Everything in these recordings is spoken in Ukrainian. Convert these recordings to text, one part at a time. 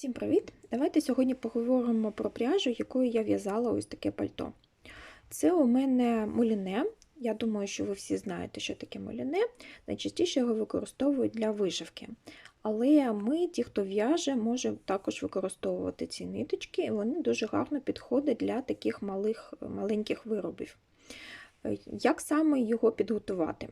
Всім привіт! Давайте сьогодні поговоримо про пряжу, якою я в'язала ось таке пальто. Це у мене муліне. Я думаю, що ви всі знаєте, що таке муліне. Найчастіше його використовують для вишивки. Але ми, ті, хто в'яже, може також використовувати ці ниточки, і вони дуже гарно підходять для таких малих, маленьких виробів. Е, Як саме його підготувати?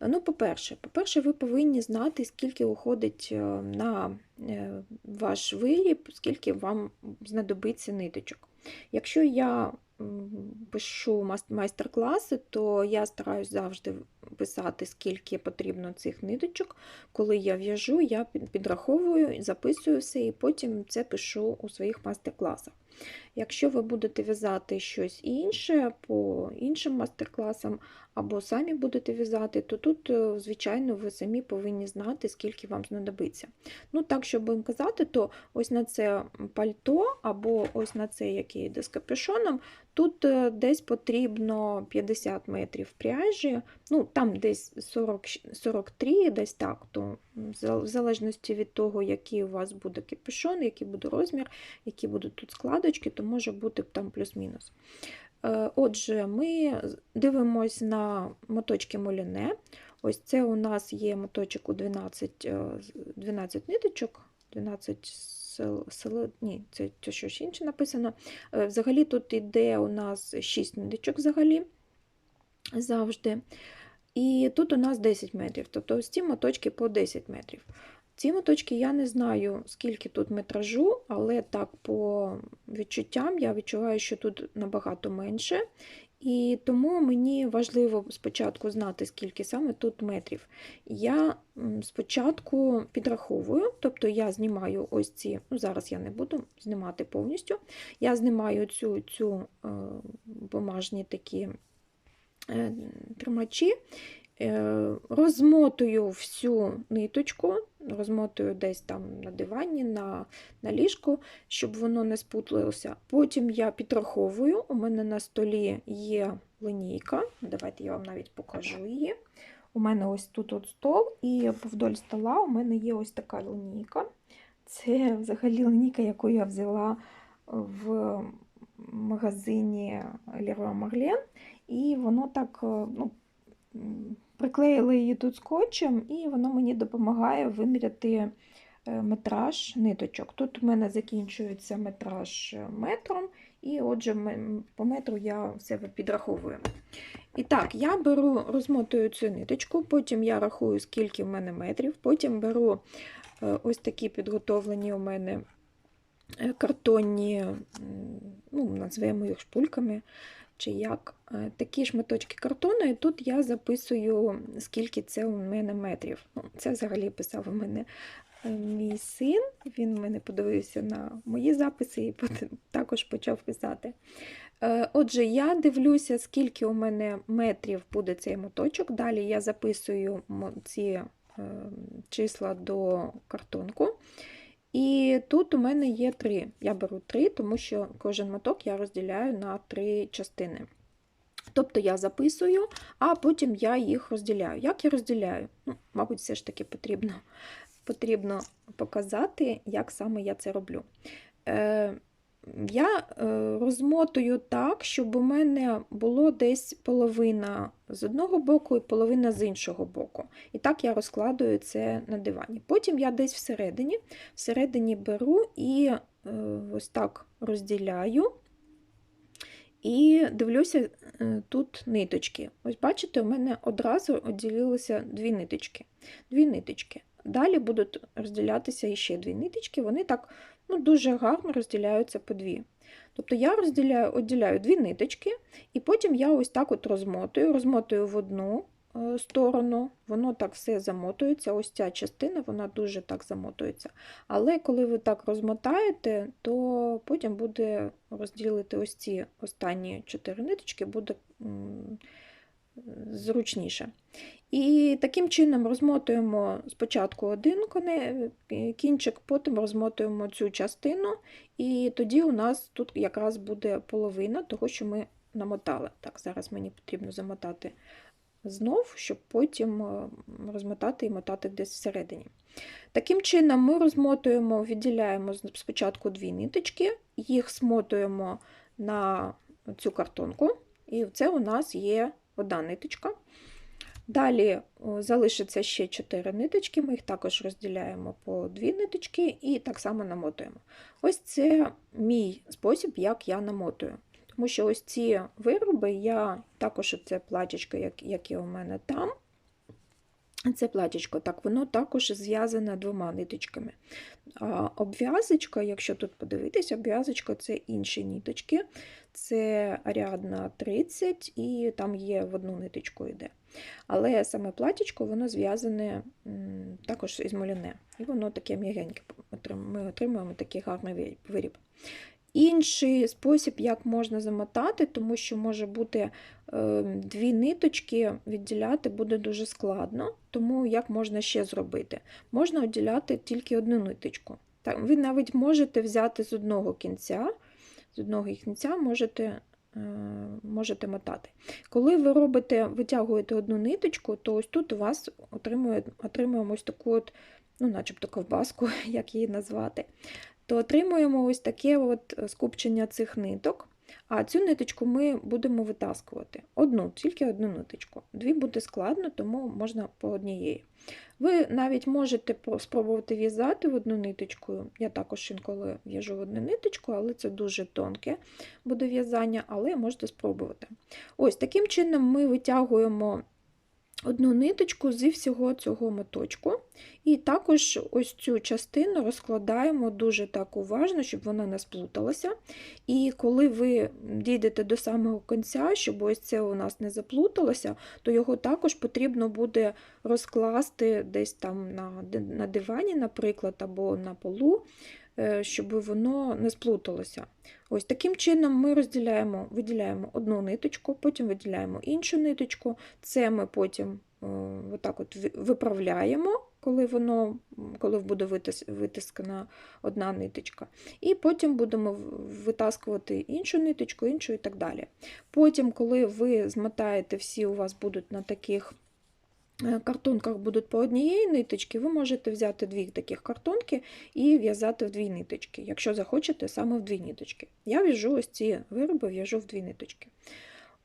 Ну, по-перше, по-перше, ви повинні знати, скільки уходить е, на е, ваш виріб, скільки вам знадобиться ниточок. Якщо я пишу майстер-класи, то я стараюсь завжди писати, скільки потрібно цих ниточок. Коли я в'яжу, я підраховую, записую все і потім це пишу у своїх майстер-класах. Якщо ви будете в'язати щось інше по іншим майстер-класам, або самі будете в'язати, то тут, е, звичайно, ви самі повинні знати, скільки вам знадобиться. Ну, так, щоб їм казати, то ось на це пальто, або ось на це, яке йде з капюшоном, тут е, десь потрібно 50 метрів пряжі, ну, там десь 40, 43, десь так, то в залежності від того, який у вас буде капюшон, який буде розмір, які будуть тут складочки, то може бути там плюс-мінус. Е, Отже, ми дивимось на моточки моліне. Ось це у нас є моточок у 12, е, 12 ниточок, 12 сел, сел- ні, це, це щось інше написано. Е, Взагалі тут йде у нас 6 ниточок взагалі завжди. І тут у нас 10 метрів, тобто ось ці моточки по 10 метрів. Ці моточки я не знаю, скільки тут метражу, але так по відчуттям я відчуваю, що тут набагато менше. І тому мені важливо спочатку знати, скільки саме тут метрів. Я спочатку підраховую, тобто я знімаю ось ці, ну зараз я не буду знімати повністю. Я знімаю цю, цю е, бумажні такі тримачі, е, розмотую всю ниточку, розмотую десь там на дивані, на, на ліжку, щоб воно не спутлилося. Потім я підраховую, у мене на столі є линійка, давайте я вам навіть покажу її. У мене ось тут от стол, і вдоль стола у мене є ось така линійка. Це взагалі линійка, яку я взяла в магазині Leroy Merlin. І воно так ну, м, приклеїли її тут скотчем, і воно мені допомагає виміряти е, метраж ниточок. Тут у мене закінчується метраж метром, і отже, по метру я все підраховую. І так, я беру, розмотую цю ниточку, потім я рахую, скільки в мене метрів, потім беру е, ось такі підготовлені у мене е, картонні, м, ну, назвемо їх шпульками чи як. Е, Такі шматочки картону, і тут я записую, скільки це у мене метрів. Ну, Це взагалі писав у мене е, мій син. Він в мене подивився на мої записи і також почав писати. Е, Отже, я дивлюся, скільки у мене метрів буде цей моточок. Далі я записую ці е, числа до картонку. І тут у мене є три. Я беру три, тому що кожен моток я розділяю на три частини. Тобто я записую, а потім я їх розділяю. Як я розділяю? Ну, Мабуть, все ж таки потрібно, потрібно показати, як саме я це роблю. Е, я е, розмотую так, щоб у мене було десь половина з одного боку і половина з іншого боку. І так я розкладую це на дивані. Потім я десь всередині, всередині беру і е, ось так розділяю. І дивлюся е, тут ниточки. Ось бачите, у мене одразу відділилися дві ниточки. Дві ниточки. Далі будуть розділятися іще дві ниточки, вони так ну, дуже гарно розділяються по дві. Тобто я розділяю, відділяю дві ниточки, і потім я ось так от розмотую, розмотую в одну е, сторону, воно так все замотується. Ось ця частина вона дуже так замотується. Але коли ви так розмотаєте, то потім буде розділити ось ці останні чотири ниточки, буде зручніше. І таким чином розмотуємо спочатку один е, кінчик, потім розмотуємо цю частину, і тоді у нас тут якраз буде половина того, що ми намотали. Так, зараз мені потрібно замотати знов, щоб потім е, розмотати і мотати десь всередині. Таким чином, ми розмотуємо, відділяємо спочатку дві ниточки, їх смотуємо на цю картонку, і це у нас є одна ниточка. Далі залишиться ще 4 ниточки, ми їх також розділяємо по дві ниточки і так само намотуємо. Ось це мій спосіб, як я намотую. Тому що ось ці вироби я також це платічко, як, яке у мене там. Це платічко, так, воно також зв'язане двома ниточками. А обв'язочка, якщо тут подивитися, обв'язочка це інші ниточки. Це Аріадна 30, і там є в одну ниточку йде. Але саме платічко, воно зв'язане також із моліне. І воно таке м'ягеньке. Ми отримуємо такий гарний виріб-. Інший спосіб, як можна замотати, тому що може бути е, дві ниточки відділяти буде дуже складно, тому як можна ще зробити? Можна відділяти тільки одну ниточку. Ви навіть можете взяти з одного кінця, з одного кінця можете, можете мотати. Коли ви робите, витягуєте одну ниточку, то ось тут у вас отримує, отримуємо ось таку от, ну, начебто ковбаску, як її назвати, то отримуємо ось таке от скупчення цих ниток. А цю ниточку ми будемо витаскувати. Одну, тільки одну ниточку. Дві буде складно, тому можна по однієї. Ви навіть можете спробувати в'язати в одну ниточку. Я також інколи в'яжу в одну ниточку, але це дуже тонке буде в'язання, але можете спробувати. Ось таким чином ми витягуємо одну ниточку зі всього цього моточку. І також ось цю частину розкладаємо дуже так уважно, щоб вона не сплуталася. І коли ви дійдете до самого кінця, щоб ось це у нас не заплуталося, то його також потрібно буде розкласти десь там на, дивані, наприклад, або на полу, щоб воно не сплуталося. Ось таким чином ми розділяємо, виділяємо одну ниточку, потім виділяємо іншу ниточку. Це ми потім е, отак от виправляємо, коли воно коли буде витис- витискана одна ниточка. І потім будемо витаскувати іншу ниточку, іншу і так далі. Потім, коли ви змотаєте, всі у вас будуть на таких е, картонках будуть по однієї ниточки, ви можете взяти дві таких картонки і в'язати в дві ниточки, якщо захочете саме в дві ниточки. Я в'яжу ось ці вироби, в'яжу в дві ниточки.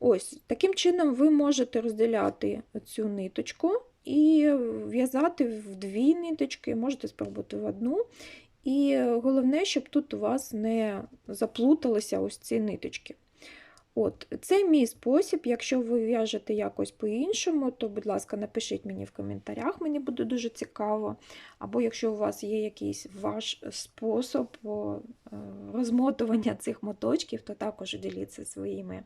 Ось, таким чином ви можете розділяти цю ниточку і в'язати в дві ниточки, можете спробувати в одну. І головне, щоб тут у вас не заплуталися ось ці ниточки. От, Це мій спосіб. Якщо ви в'яжете якось по-іншому, то, будь ласка, напишіть мені в коментарях, мені буде дуже цікаво. Або якщо у вас є якийсь ваш спосіб е, розмотування цих моточків, то також діліться своїми,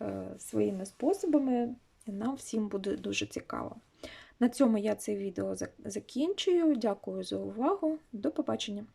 е, своїми способами. Нам всім буде дуже цікаво. На цьому я це відео закінчую. Дякую за увагу. До побачення!